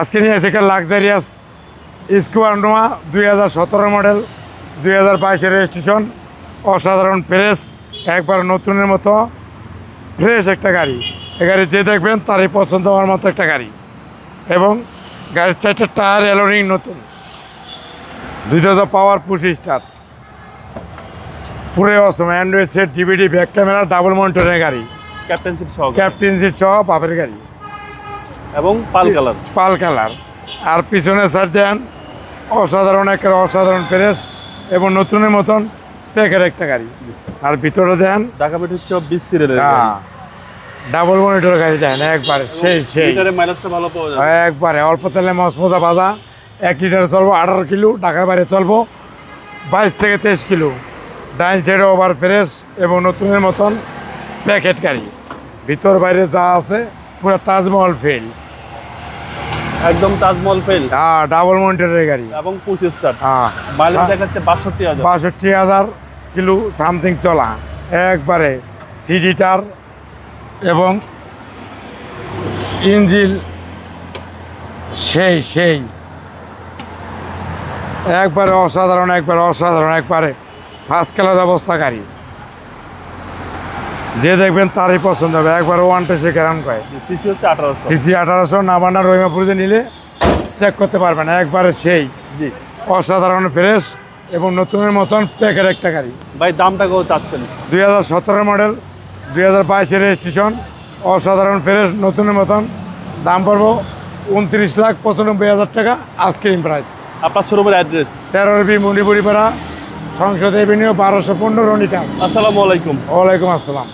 আজকে নিয়ে এসে একটা লাক্সারিয়াস স্কোয়ার নোয়া দুই হাজার সতেরো মডেল দুই হাজার বাইশের রেজিস্ট্রেশন অসাধারণ ফ্রেশ একবার নতুনের মতো ফ্রেশ একটা গাড়ি। এ গাড়ি যে দেখবেন তারই পছন্দ হওয়ার মতো একটা গাড়ি। এবং গাড়ির চারটে টায়ার এলোরিং নতুন। দুই হাজার পাওয়ার পুশ স্টার পুরো অসম android set DVD back camera double মনিটরের গাড়ি। ক্যাপ্টেন সিট সহ ক্যাপ্টেন সিট সহ বাপের গাড়ি। এবং পাল কালার। পাল কালার। আর পিছনে সাইড দেন অসাধারণ একটা অসাধারণ প্রেস এবং নতুনের মতন প্যাকেট একটা গাড়ি। আর ভিতরে দেন ঢাকা পেট হচ্ছে বিশ সিরিয়ালের হ্যাঁ ডাবল মনিটর গাড়ি দেন একবারে সেই সেই। মাইলেজটা ভালো পাওয়া যায় একবারে অল্প তেলে মসমোজা ভাজা। এক লিটার চলবো আঠারো কিলো ঢাকার বাইরে চলবো। বাইশ থেকে তেইশ কিলো। ডাইন সাইডে ওভার ফ্রেশ এবং নতুনের মতন প্যাকেট গাড়ি। ভিতর বাইরে যা আছে পুরো তাজমহল ফেল একদম তাজমহল ফেল হ্যাঁ ডাবল মনিটরের গাড়ি। এবং পুশ স্টার হ্যাঁ। মাইলেজ দেখাচ্ছে বাষট্টি হাজার। বাষট্টি হাজার কিলো সামথিং চলা। একবারে সিডিটার এবং ইঞ্জিল সেই সেই। একবারে অসাধারণ একবারে অসাধারণ একবারে ফার্স্ট ক্লাস অবস্থা গাড়ি। যে দেখবেন তারই পছন্দ হবে। একবারে ওয়ান সে কেরাম কয়? সিসি হচ্ছে আঠারোশো। সিসি আঠারোশো নাবান্না রহিমাপুরিতে নিলে চেক করতে পারবেন। একবারে সেই। জি। অসাধারণ ফ্রেশ এবং নতুনের মতন প্যাকেট একটা গাড়ি। ভাই দামটা কেউ চাচ্ছেন দুই হাজার সতেরো মডেল দুই হাজার বাইশের রেজিস্ট্রেশন অসাধারণ ফ্রেশ নতুনের মতন। দাম পড়ব উনত্রিশ লাখ পঁচানব্বই হাজার টাকা আইসক্রিম প্রাইস আপনার শোরুমের অ্যাড্রেস তেরো বি মুন্ডিপুরিপাড়া সংসদ এভিনিউ বারোশো পনেরো নিকাশ। আসসালামু আলাইকুম। ওয়ালাইকুম আসসালাম।